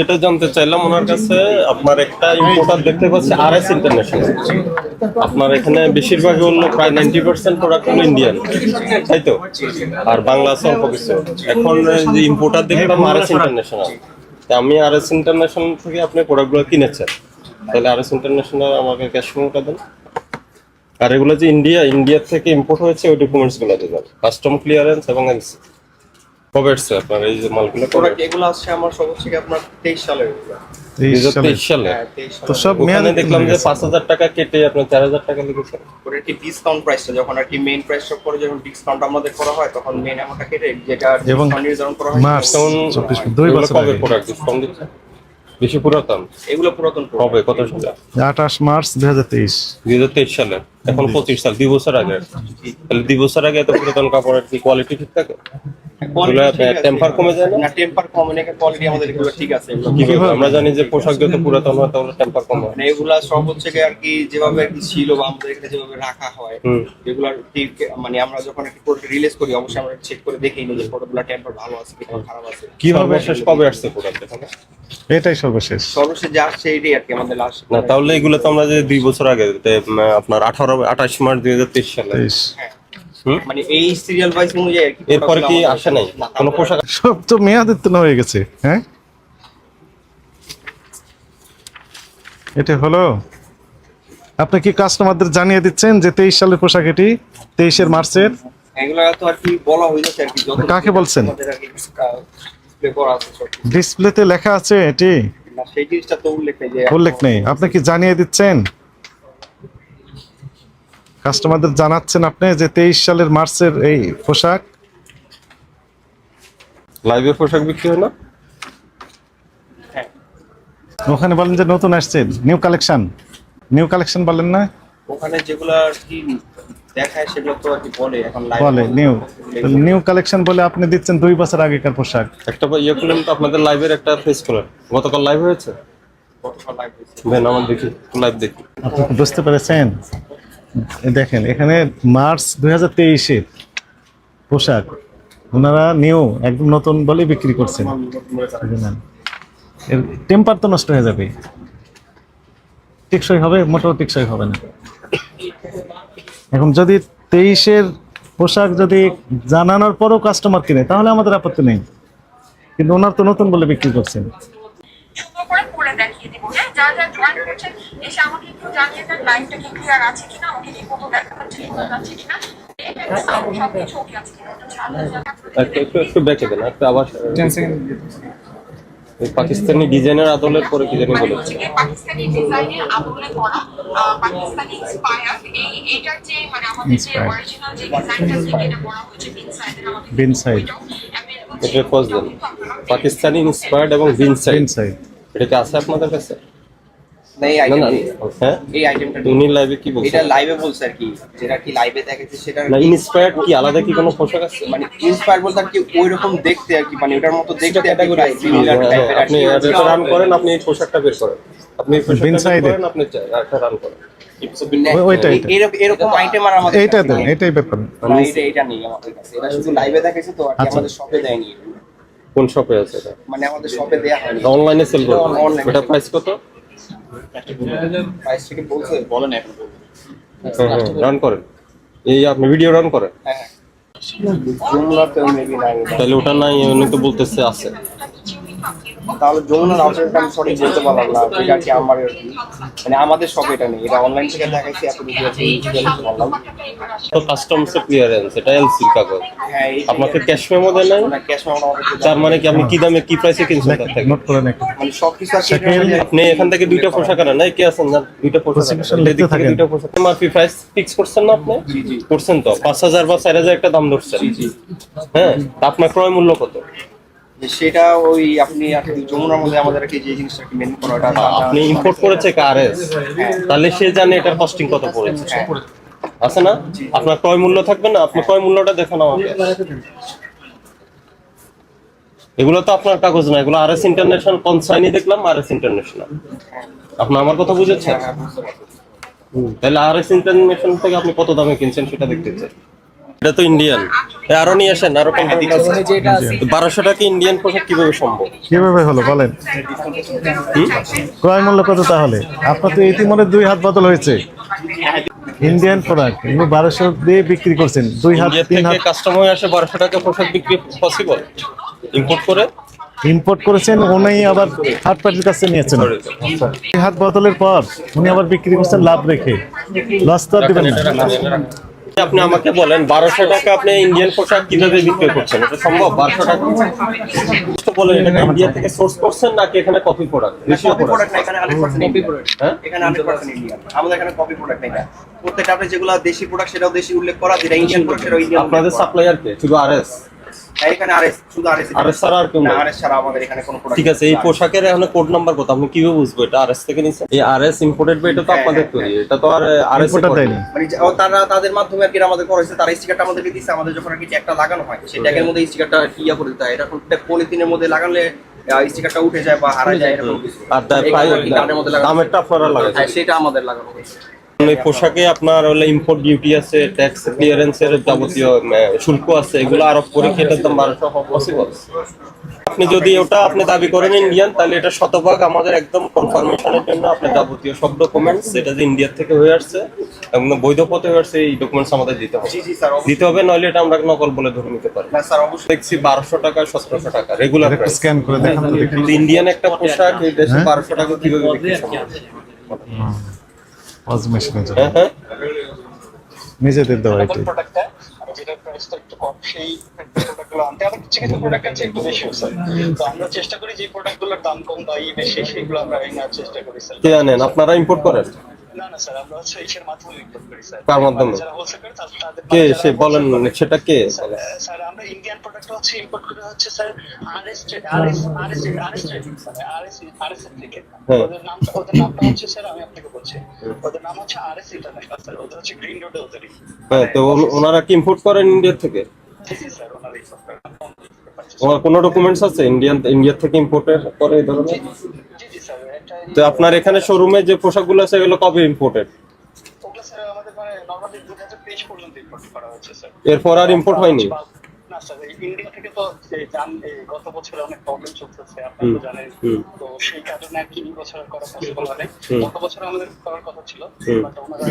যেটা জানতে চাইলাম ওনার কাছে আপনার একটা ইম্পোর্টার দেখতে পাচ্ছি আর এস ইন্টারন্যাশনাল আপনার এখানে বেশিরভাগ হলো প্রায় নাইনটি পার্সেন্ট প্রোডাক্ট হলো ইন্ডিয়ান তাই তো? আর বাংলা আছে অল্প কিছু। এখন যে ইম্পোর্টার দেখলাম আর এস ইন্টারন্যাশনাল আমি আর এস ইন্টারন্যাশনাল থেকে আপনি প্রোডাক্টগুলো কিনেছেন। তাহলে আর এস ইন্টারন্যাশনাল আমাকে ক্যাশ মেমোটা দেন। আর এগুলো যে ইন্ডিয়া ইন্ডিয়ার থেকে ইম্পোর্ট হয়েছে ওই ডকুমেন্টসগুলো দেবেন কাস্টম ক্লিয়ারেন্স এবং এলসি কবে আপনার? এই যে মালগুলো প্রোডাক্ট এগুলো আসছে আমার কি আপনার তেইশ সালে হ্যাঁ তো সব মেয়াদে দেখলাম যে পাঁচ হাজার টাকা কেটে আপনার চার হাজার টাকা লিখেছেন। ওটা কি ডিসকাউন্ট প্রাইসটা যখন আর কি মেইন প্রাইসটা পরে যখন ডিসকাউন্ট আমাদের করা হয় তখন মেইন অ্যামাউন্টটা কেটে যেটা এবং নির্ধারণ করা হয় মার্চ চব্বিশ দুই বছর কবে আগে। প্রোডাক্ট ডিসকাউন্ট দিচ্ছে? বেশি পুরাতন? এগুলো পুরাতন। কবে কত সালে? আঠাশ মার্চ দুই হাজার তেইশ। দুই হাজার তেইশ সালে? এখন পঁচিশ সাল দুই বছর আগে। তাহলে দুই বছর আগে এত পুরাতন কাপড়ের কি কোয়ালিটি ঠিক থাকে? টেম্পার কমে যায় না? না টেম্পার কমে না কোয়ালিটি আমাদের এগুলো ঠিক আছে। কীভাবে আমরা জানি যে পোশাক যত পুরাতন হয় তত টেম্পার কম হয়। মানে এগুলা সব হচ্ছে কি আর কি যেভাবে আর কি ছিল বা আমাদের এখানে যেভাবে রাখা হয় হুম। এগুলার ঠিক মানে আমরা যখন একটি প্রোডাক্ট রিলিজ করি অবশ্যই আমরা চেক করে দেখি যে প্রোডাক্টগুলো টেম্পার ভালো আছে খারাপ আছে। কীভাবে কবে আসছে প্রোডাক্ট এখানে? এটাই সর্বশেষ। সর্বশেষ যা আসছে এটাই আর কি আমাদের লাস্ট না তাহলে এগুলো তো আমরা যে দুই বছর আগে আপনার আঠারো আঠাশ মার্চ দুই হাজার তেইশ সালে। হুম? মানে এই সিরিয়াল ওয়াইজ অনুযায়ী এরপরে কি আসে নাই? কোনো পোশাক? সব তো মেয়াদ উত্তীর্ণ হয়ে গেছে হ্যাঁ? এটা হলো? আপনি কি কাস্টমারদের জানিয়ে দিচ্ছেন যে তেইশ সালের পোশাক এটি? তেইশের মার্চের? এগুলো তো আর কি বলা হয়েছে আর কি যত কাকে বলছেন? ডিসপ্লেতে লেখা আছে এটি? উল্লেখ নেই। আপনি কি জানিয়ে দিচ্ছেন? কাস্টমারদের জানাচ্ছেন আপনি যে তেইশ সালের মার্চের এই পোশাক। লাইভের পোশাক বিক্রি হলো হ্যাঁ, ওখানে বলেন যে নতুন আসছে নিউ কালেকশন নিউ কালেকশন বলেন না। ওখানে যেগুলো আর কি দেখায় সেগুলো তো আর কি বলে এখন live বলে নিউ নিউ কালেকশন বলে আপনি দিচ্ছেন দুই বছর আগেকার পোশাক। একটা ইয়ে করলেন তো আপনাদের লাইভের একটা ফেস করেন গতকাল লাইভ হয়েছে? গতকাল live হয়েছে। দেন আমার দেখি লাইভ দেখি। আপনি বুঝতে পেরেছেন? দেখেন, এখানে মার্চ দুই হাজার পোশাক। ওনারা নিউ, একদম নতুন বলে বিক্রি করছেন। এর টেম্পার তো নষ্ট হয়ে যাবে। টেকসই হবে, মোটেও টেকসই হবে না। এখন যদি তেইশের পোশাক যদি জানানোর পরও কাস্টমার কিনে, তাহলে আমাদের আপত্তি নেই। কিন্তু ওনার তো নতুন বলে বিক্রি করছেন। দেখিয়ে দিব হ্যাঁ? যারা জয়েন করছেন এসে আমাকে একটু জানিয়ে দেন লাইভটা কি ক্লিয়ার আছে কিনা আমাকে কি ফটো দেখা যাচ্ছে কি যাচ্ছে কিনা। পাকিস্তানি ডিজাইনের আদলের পরে কি জানি বলেছে। হচ্ছে গিয়ে পাকিস্তানি ডিজাইনের আদলে করা পাকিস্তানি ইন্সপায়ার্ড এই এটার যে মানে আমাদের যে অরিজিনাল যে ডিজাইনটা থেকে এটা করা হয়েছে বিন সাইডের আমাদের Bin side. এটা ছিল। দেন পাকিস্তানি ইন্সপায়ার্ড এবং ইনসাইড এটা কি আছে আপনাদের কাছে? না, এই না হ্যাঁ? এই আইটেমটা উনি লাইভে কি এটা লাইভে বলছে আর কি যেটা কি লাইভে দেখেছে সেটা না ইন্সপায়ার্ড কি আলাদা কি কোনো পোশাক আছে? মানে ইন্সপায়ার বলতে আর কি ওই রকম দেখতে আর কি মানে ওটার মতো দেখতে ক্যাটাগরি similar type আপনি এটা রান করেন আপনি এই পোশাকটা বের করেন। আপনি পোশাকটা বের Inside এ। করেন আপনি একটা রান করেন। ওই- ওইটা, এই- ওইটা। এরকম আইটেম আর আমাদের এইটা দেন এটাই ব্যাপার। এটা এটা নেই আমাদের কাছে। এটা শুধু লাইভে দেখেছে তো আর আচ্ছা। আমাদের শপে দেয়নি। কোন শপে আছে এটা? মানে আমাদের শপে দেয়া হয়নি। অনলাইনে সেল এ এটা প্রাইস কত? প্রাইস থেকে বলছে বলেন এখন রান করেন। এই আপনি ভিডিও রান করেন। হ্যাঁ হ্যাঁ। তাহলে ওটা নাই উনি তো বলতেছে আছে। তাহলে যমুনার আউটলেটটা আমি সঠিক বলতে পারলাম না এটা কি আমার আর কি। মানে আমাদের শপে এটা নেই এটা অনলাইন থেকে দেখাইছি এত কিছু আছে বলতে পারলাম। তো কাস্টমস ক্লিয়ারেন্স এটা এলসি কাগজ। হ্যাঁ আপনাকে ক্যাশ মেমো দেন নাই? না ক্যাশ মেমো তার মানে কি আপনি কি দামে কি প্রাইসে কিনছেন তার থেকে? নোট করেন একটু। মানে সবকিছু আর কি শাকিল, এটার মধ্যে- আপনি এখান থেকে দুইটা পোশাক আনেন নাই? কে আছেন? না দুইটা পোশাক থেকে থাকেন। দুইটা পোশাক। এমআরপি প্রাইস ফিক্স করছেন না আপনি? জি জি। করছেন তো। পাঁচ হাজার বা চার হাজার একটা দাম ধরছেন। জি জি। হ্যাঁ তা আপনার ক্রয় মূল্য কত? সেটা ওই আপনি যমুনার মধ্যে আমাদের কি যে জিনিসটা কি মেন করা ওটা আপনি ইম্পোর্ট করেছে কারএস তাহলে সে জানে এটার কস্টিং কত পড়েছে। হ্যাঁ। আছে না? আপনার ক্রয় মূল্য থাকবে না? আপনি ক্রয় মূল্যটা দেখান আমাকে। এগুলো তো আপনার কাগজ না। এগুলো আর এস ইন্টারন্যাশনাল কনসাইনি দেখলাম আর এস ইন্টারন্যাশনাল আপনি আমার কথা বুঝেছেন? হ্যাঁ, তাহলে আর এস ইন্টারন্যাশনাল থেকে আপনি কত দামে কিনছেন সেটা দেখতে চাই। এটা তো ইন্ডিয়ান আরও নিয়ে আসেন আরও বারোশো টাকা ইন্ডিয়ান পোশাক কীভাবে সম্ভব? কীভাবে হলো বলেন। ক্রয় মূল্য কত তাহলে? আপনার তো ইতিমধ্যে দুই হাত বদল হয়েছে। ইন্ডিয়ান প্রোডাক্ট এগুলো বারোশো দিয়ে বিক্রি করছেন। দুই হাত তিন হাত। কাস্টমার আসে বারোশো টাকা পোশাক বিক্রি পসিবল ইম্পোর্ট করে? ইম্পোর্ট করেছেন উনি আবার থার্ড পার্টির কাছে নিয়েছেন। দুই হাত বদলের পর উনি আবার বিক্রি করছেন লাভ রেখে। লস তো আর দিবেন না। আপনি আমাকে বলেন বারোশো টাকা আপনি ইন্ডিয়ান পোশাক কীভাবে বিক্রি করছেন? এটা সম্ভব? বারোশো টাকা? তো বলেন এটা ইন্ডিয়া থেকে সোর্স করছেন নাকি এখানে কপি প্রোডাক্ট দেশীয় প্রোডাক্ট এখানে 100% হ্যাঁ? এখানে 100% ইন্ডিয়ান আমাদের এখানে কপি প্রোডাক্ট নেই। প্রত্যেকটা আপনি যেগুলো দেশি প্রোডাক্ট সেটাও দেশি উল্লেখ করা যেটা ইন্ডিয়ান প্রোডাক্ট সেটাও ইন্ডিয়ান আপনাদের সাপ্লাইয়ার কে? শুধু আরএস এখানে আরএস শুধু আরএস ছাড়া আর কেউ না আরএস ছাড়া আমাদের এখানে কোনো প্রোডাক্ট ঠিক আছে এই পোশাকের এখন কোড নাম্বার কত? আপনি কীভাবে বুঝব এটা? আরএস থেকে নিছেন এই আরএস ইম্পোর্টেড বা এটা তো আপনাদের তৈরি। এটা তো আর আরএস ইম্পোর্টার দেয়নি। মানে তারা তাদের মাধ্যমে আর কি আমাদের করা হয়েছে তারা স্টিকারটা আমাদেরকে দিচ্ছে আমাদের যখন আর কি ট্যাগটা লাগানো হয় সেই ট্যাগের মধ্যে স্টিকারটা ইয়া করে দিতে হয়। এটা পলিথিনের মধ্যে লাগালে স্টিকারটা উঠে যায় বা হারা যায় এরকম কিছু। আর দামেরটা আপনারা হ্যাঁ, লাগাচ্ছেন সেটা আমাদের লাগানো হয়েছে। এই পোশাকে আপনার হলে ইম্পোর্ট ডিউটি আছে ট্যাক্স ক্লিয়ারেন্সের যাবতীয় শুল্ক আছে এগুলো আরোপ করে কি এটার দাম বারোশো পসিবল আপনি যদি ওটা আপনি দাবি করেন ইন্ডিয়ান তাহলে এটা শতভাগ আমাদের একদম কনফার্মেশনের জন্য আপনার যাবতীয় সব ডকুমেন্টস এটা যে ইন্ডিয়ার থেকে হয়ে আসছে এবং বৈধ পথে হয়ে আসছে এই ডকুমেন্টস আমাদের দিতে হবে। দিতে হবে নইলে এটা আমরা নকল বলে ধরে নিতে পারি। না স্যার অবশ্যই। দেখছি বারোশো টাকা সতেরোশো টাকা রেগুলার স্ক্যান করে দেখান ইন্ডিয়ান একটা পোশাক এই দেশে হ্যাঁ? বারোশো টাকা কীভাবে বিক্রি সম্ভব? পজ মেশিনে যাবে। হ্যাঁ হ্যাঁ। নিজেদের দেওয়া যেটার প্রাইসটা একটু কম সেই প্রোডাক্টগুলো আনতে। আবার কিছু কিছু প্রোডাক্ট আছে একটু বেশি স্যার তো আমরা চেষ্টা করি যে প্রোডাক্টগুলোর দাম কম বা ই বেশি সেগুলো আমরা নেওয়ার চেষ্টা করি স্যার কে আনেন? আপনারা ইম্পোর্ট করেন? না না স্যার আমরা হচ্ছে ইসের মাধ্যমে ইম্পোর্ট করি স্যার। কার মাধ্যমে? যারা হোলসেল করে তাদের তাদের কে সে বলেন সেটা কে? স্যার, আমরা ইন্ডিয়ান প্রোডাক্ট হচ্ছে ইম্পোর্ট করে হচ্ছে sir RS RS RS RS মানে আরএস আরএস থেকে হ্যাঁ। ওদের নামটা ওদের নামটা হচ্ছে স্যার আমি আপনাকে বলছি। ওদের নাম হচ্ছে আরএস ইন্টারন্যাশনাল স্যার ওদের হচ্ছে গ্রিন রোডে ওদেরই হ্যাঁ তো ওনারা কি ইম্পোর্ট করেন ইন্ডিয়া থেকে? ওনার কোনো ডকুমেন্টস আছে ইন্ডিয়ান ইন্ডিয়া থেকে ইম্পোর্ট করে এই ধরনের? তো আপনার এখানে শোরুমে যে পোশাকগুলো আছে এগুলো কবে ইম্পোর্টেড মানে এরপর আর ইম্পোর্ট হয়নি? এই ইন্ডিয়া থেকে তো জান গত বছরে অনেক প্রবলেম চলতেছে আপনারা তো জানেন। তো সেই কারণে আর কি এই বছর করা পসিবল হয় গত বছর আমাদের করার কথা ছিল। বাট ওনারা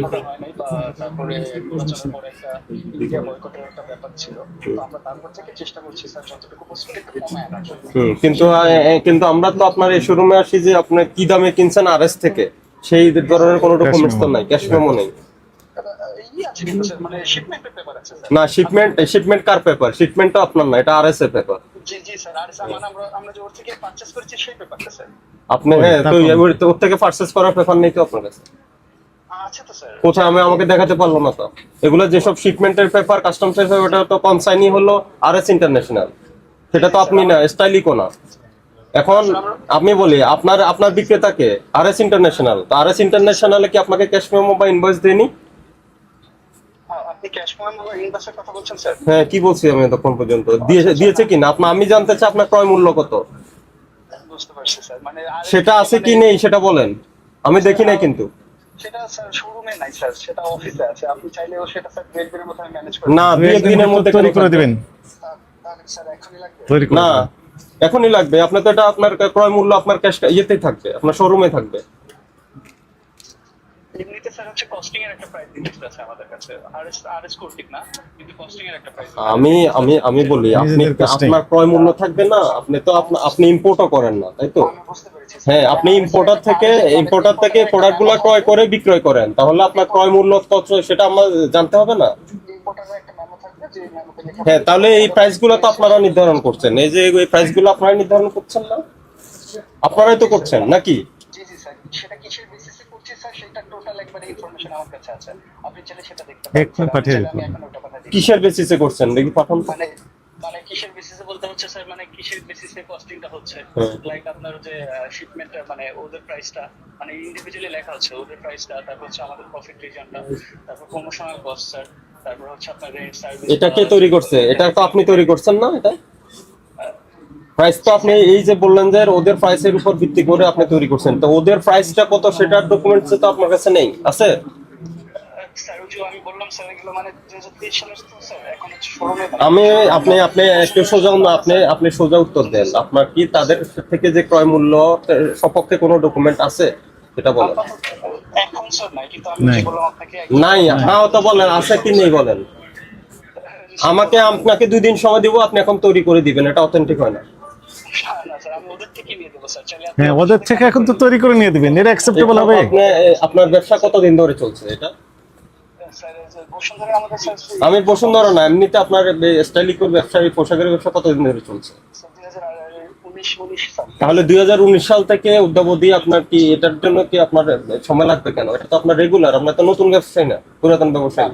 ভাবে হয় নাই বা তারপরে বছরের পরে একটা ইন্ডিয়া বয়কটের একটা ব্যাপার ছিল। তো আমরা তারপর থেকে চেষ্টা করছি স্যার যতটুকু পসিবল একটু কমে আনার কিন্তু কিন্তু আমরা তো আপনার এই শোরুমে আসি যে আপনি কি দামে কিনছেন আরএস থেকে? সেই ধরনের কোনো ডকুমেন্টস তো নাই ক্যাশ মেমো নেই ই আছে কিন্তু স্যার মানে শিপমেন্টের পেপার আছে স্যার না শিপমেন্ট শিপমেন্ট কার পেপার শিপমেন্ট তো আপনার না এটা আরএস এর পেপার জি জি স্যার আর মানে আমরা আমরা যে ওর থেকে পারচেজ করেছি সেই পেপারটা স্যার আপনি হ্যাঁ তো? ওর- থেকে করার পেপার নেই তো আপনার কাছে? আছে তো স্যার কোথায় আমি আমাকে দেখাতে পারল না তো। এগুলো যেসব শিপমেন্টের পেপার কাস্টমস এর পেপার ওটা তো কনসাইনি হলো আরএস ইন্টারন্যাশনাল সেটা তো আপনি না স্টাইলিকো না এখন আমি বলি আপনার আপনার বিক্রেতাকে আরএস ইন্টারন্যাশনাল তো আরএস ইন্টারন্যাশনালে কি আপনাকে ক্যাশ মেমো বা ইনভয়েস দেয়নি? আপনি ক্যাশ ইনভেস্টের কথা বলছেন স্যার হ্যাঁ কি বলছি আমি তখন পর্যন্ত? দিয়েছে কি না? আমি জানতে চাই আপনার ক্রয় মূল্য কত? বুঝতে পারছি স্যার মানে সেটা আছে কি নেই সেটা বলেন। আমি দেখি নাই কিন্তু। সেটা স্যার শোরুমে নাই স্যার সেটা অফিসে আছে। আপনি চাইলেও সেটা স্যার দু একদিনের মধ্যে আমি ম্যানেজ করে না দুই দুই একদিনের একদিনের মধ্যে তৈরি করে দিবেন। স্যার এখনই লাগবে। না এখনই লাগবে। আপনার তো এটা আপনার ক্রয় মূল্য আপনার ক্যাশ ইয়েতেই থাকবে আপনার শোরুমে থাকবে। এমনিতে স্যার হচ্ছে কস্টিং এর একটা প্রাইস লিস্ট আছে আমাদের কাছে। আরএস আরএস কোড ঠিক না কিন্তু কস্টিং এর একটা প্রাইস আমি আমি আমি বলি আপনি আপনার ক্রয় মূল্য থাকবে না আপনি তো আপনি ইম্পোর্টও করেন না তাই তো। হ্যাঁ আপনি ইম্পোর্টার থেকে ইম্পোর্টার থেকে প্রোডাক্টগুলো ক্রয় করে বিক্রয় করেন তাহলে আপনার ক্রয় মূল্য কত সেটা আমার জানতে হবে না? ইম্পোর্টারের একটা মেমো থাকবে যে মেমোতে লেখা হ্যাঁ তাহলে এই প্রাইসগুলো তো আপনারা নির্ধারণ করছেন। এই যে এই প্রাইসগুলো আপনারা নির্ধারণ করছেন না? আপনারাই তো করছেন নাকি? জি জি স্যার সেটা কিসের বেসিসে করছি স্যার সেটা টোটাল একবারে ইনফরমেশন আমার কাছে আছে। আপনি চাইলে সেটা দেখতে পারেন। এক্ষুনি পাঠিয়ে দিন। এখন ওটা পাঠিয়ে দিই কিসের বেসিসে করছেন? দেখি পাঠান তো। মানে মানে কিসের বেসিসে বলতে হচ্ছে স্যার? মানে কিসের বেসিসে কস্টিংটা হচ্ছে? হ্যাঁ। লাইক আপনার যে শিপমেন্ট মানে ওদের প্রাইসটা মানে ইন্ডিভিজুয়ালি লেখা হচ্ছে ওদের প্রাইসটা তারপর হচ্ছে আমাদের প্রফিট রিজনটা তারপর প্রমোশনাল কস্ট স্যার তারপর হচ্ছে আপনার সার্ভিস এটা কে তৈরি করছে। এটা তো আপনি তৈরি করছেন না এটা? প্রাইস তো আপনি এই যে বললেন যে ওদের প্রাইসের উপর ভিত্তি করে আপনি তৈরি করছেন তো ওদের প্রাইসটা কত সেটার ডকুমেন্টস তো আপনার কাছে নেই আছে? স্যার ওই যে আমি বললাম স্যার এগুলো মানে আমি আপনি আপনি একটু সোজা আপনি আপনি সোজা উত্তর দেন আপনার কি তাদের থেকে যে ক্রয় মূল্য সপক্ষে কোনো ডকুমেন্ট আছে? সেটা বলেন। নাই কিন্তু আমি নাই। যে বললাম আপনাকে নাই হ্যাঁ তো বলেন আছে কি নেই বলেন? আমাকে আপনাকে দুই দিন সময় দিব আপনি এখন তৈরি করে দিবেন এটা অথেন্টিক হয় না। হ্যাঁ ওদের থেকে এখন তো তৈরি করে নিয়ে দিবেন, এটা অ্যাকসেপ্টেবল হবে? আপনার ব্যবসা কতদিন ধরে চলছে এটা? এই যে বসুন্ধরা আমি না, এমনিতে আপনার স্টাইলিকোর ব্যবসা পোশাকের ব্যবসা কতদিন ধরে চলছে? তাহলে দুই হাজার উনিশ সাল থেকে উদ্যাবধি আপনার কি, এটার জন্য কি আপনার সময় লাগবে কেন? এটা তো আপনার রেগুলার আপনার তো নতুন ব্যবসায়ী না, পুরাতন ব্যবসায়ী।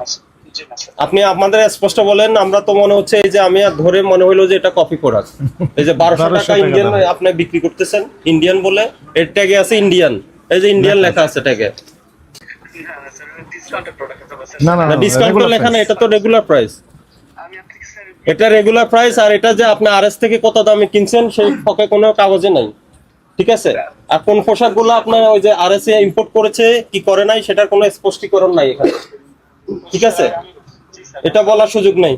আপনি আমাদের স্পষ্ট বলেন আমরা তো মনে হচ্ছে এই যে আমি আর ধরে মনে হইল যে এটা কপি প্রোডাক্ট এই যে বারোশো টাকা ইন্ডিয়ান আপনি বিক্রি করতেছেন ইন্ডিয়ান বলে এর ট্যাগে আছে ইন্ডিয়ান এই যে ইন্ডিয়ান লেখা আছে ট্যাগে না না ডিসকাউন্ট লেখা না এটা তো রেগুলার প্রাইস এটা রেগুলার প্রাইস আর এটা যে আপনি আরএস থেকে কত দামে কিনছেন সেই পকে কোনো কাগজে নাই। ঠিক আছে? আর কোন পোশাকগুলো আপনার ওই যে আরএস এ ইম্পোর্ট করেছে কি করে নাই সেটার কোনো স্পষ্টীকরণ নাই এখানে। ঠিক আছে? এটা বলার সুযোগ নাই।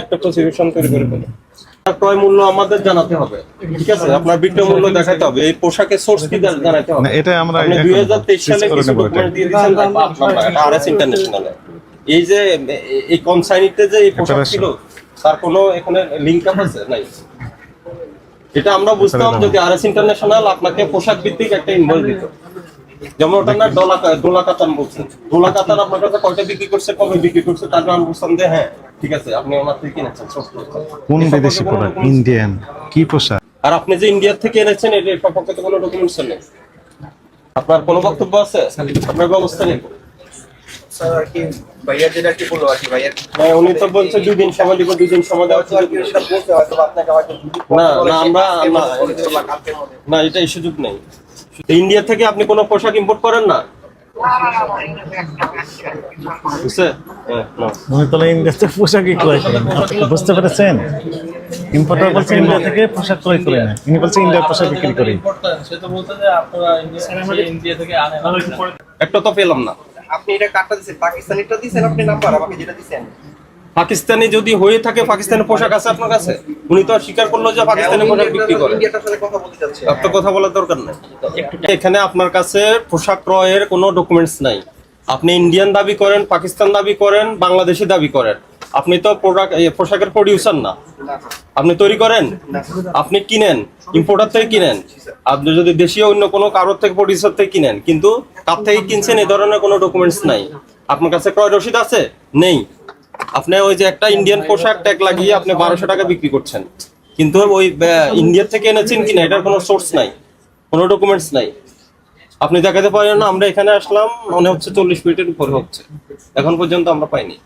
একটা প্রসিকিউশন তৈরি করে ফেলো। ক্রয় মূল্য আমাদের জানাতে হবে। ঠিক আছে? আপনার বিক্রয় মূল্য দেখাতে হবে। এই পোশাকের সোর্স কি জানাতে হবে? এটা আমরা সালে কিছু ডকুমেন্ট দিয়ে দিয়েছেন। আরএস ইন্টারন্যাশনালে এই যে এই কনসাইনিতে যে এই পোশাক ছিল তার কোনো এখানে লিঙ্ক আপ আছে? নাই। এটা আমরা বুঝতাম. যদি আরএস ইন্টারন্যাশনাল আপনাকে পোশাক ভিত্তিক একটা ইনভয়েস দিত। যেমন ওটা না ডোলা ডোলা কাতান বলছেন ডোলা কাতান আপনার কাছে কয়টা বিক্রি করছে কবে বিক্রি করছে আমি বুঝতাম যে হ্যাঁ ঠিক আছে আপনি ওনার থেকে কিনেছেন কোন বিদেশি প্রোডাক্ট ইন্ডিয়ান কি পোশাক? আর আপনি যে ইন্ডিয়ার থেকে এনেছেন সম্পর্কে তো কোনো ডকুমেন্টস নেই আপনার কোনো বক্তব্য আছে? আপনার ব্যবস্থা নেই স্যার আর কি ভাইয়া যেটা কি বলল আর কি ভাইয়া হ্যাঁ, উনি তো বলছে দুই দিন সময় দিব দুই দিন সময় দেওয়ার হয়তো আর কি সেটা বলতে হয়তো বা আপনাকে হয়তো যদি না, না, আমরা-। না এটা এই সুযোগ নেই। ইন্ডিয়া থেকে আপনি কোনো পোশাক ইম্পোর্ট করেন না? বুঝছে? হ্যাঁ, না। উনি তাহলে ইন্ডিয়াতে পোশাকই ক্রয় করেন বুঝতে পেরেছেন? ইম্পোর্টার বলছে ইন্ডিয়া থেকে পোশাক ক্রয় করে না। ইনি বলছে ইন্ডিয়ার পোশাক বিক্রি করি। সে তো বলতে যে আপনারা ইন্ডিয়া সে ইন্ডিয়া থেকে আনেন একটা তো পেলাম না। আপনি এটা কার্ডটা দিচ্ছেন পাকিস্তানিটা দিচ্ছেন আপনি নাম্বার আমাকে যেটা দিচ্ছেন পাকিস্তানি যদি হয়ে থাকে পাকিস্তানের পোশাক আছে আপনার কাছে? উনি তো আর স্বীকার করল যে পাকিস্তানি পোশাক বিক্রি করে। আপনার কথা বলার দরকার নাই। এখানে আপনার কাছে পোশাক ক্রয়ের কোনো ডকুমেন্টস নাই। আপনি ইন্ডিয়ান দাবি করেন পাকিস্তান দাবি করেন বাংলাদেশি দাবি করেন। আপনি তো প্রোডাক্ট পোশাকের প্রডিউসার না। আপনি তৈরি করেন? আপনি কিনেন? ইম্পোর্টার থেকে কিনেন? আপনি যদি দেশীয় অন্য কোনো কারোর থেকে প্রডিউসার থেকে কিনেন কিন্তু কার থেকে কিনছেন এই ধরনের কোনো ডকুমেন্টস নাই। আপনার কাছে ক্রয় রসিদ আছে? নেই। আপনি ওই যে একটা ইন্ডিয়ান পোশাক ট্যাগ লাগিয়ে আপনি বারোশো টাকা বিক্রি করছেন। কিন্তু ওই ইন্ডিয়া থেকে এনেছেন কিনা এটার কোনো সোর্স নাই কোনো ডকুমেন্টস নাই। আপনি দেখাতে পারেন না আমরা এখানে আসলাম মনে হচ্ছে চল্লিশ মিনিটের উপরে হচ্ছে। এখন পর্যন্ত আমরা পাইনি।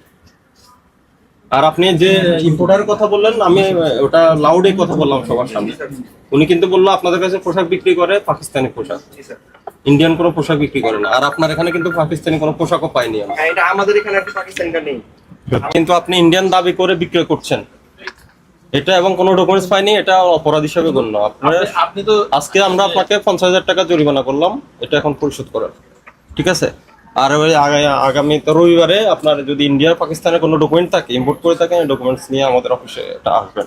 আর আপনি যে ইম্পোর্টারের কথা বললেন আমি ওটা লাউডে কথা বললাম সবার সামনে। উনি কিন্তু বলল আপনাদের কাছে পোশাক বিক্রি করে পাকিস্তানি পোশাক। ইন্ডিয়ান কোনো পোশাক বিক্রি করে না। আর আপনার এখানে কিন্তু পাকিস্তানি কোনো পোশাকও পাইনি হ্যাঁ এটা আমাদের এখানে পাকিস্তানিটা নেই। কিন্তু আপনি ইন্ডিয়ান দাবি করে বিক্রয় করছেন। এটা এবং কোনো ডকুমেন্টস পাইনি এটা অপরাধ হিসেবে গণ্য। আপনার আপনি তো আজকে আমরা আপনাকে পঞ্চাশ হাজার টাকা জরিমানা করলাম এটা এখন পরিশোধ করার। ঠিক আছে? আর ওই আগা- আগামী তো রবিবারে আপনার যদি ইন্ডিয়া পাকিস্তানের কোনো ডকুমেন্ট থাকে ইম্পোর্ট করে থাকেন ডকুমেন্টস নিয়ে আমাদের অফিসে এটা আসবেন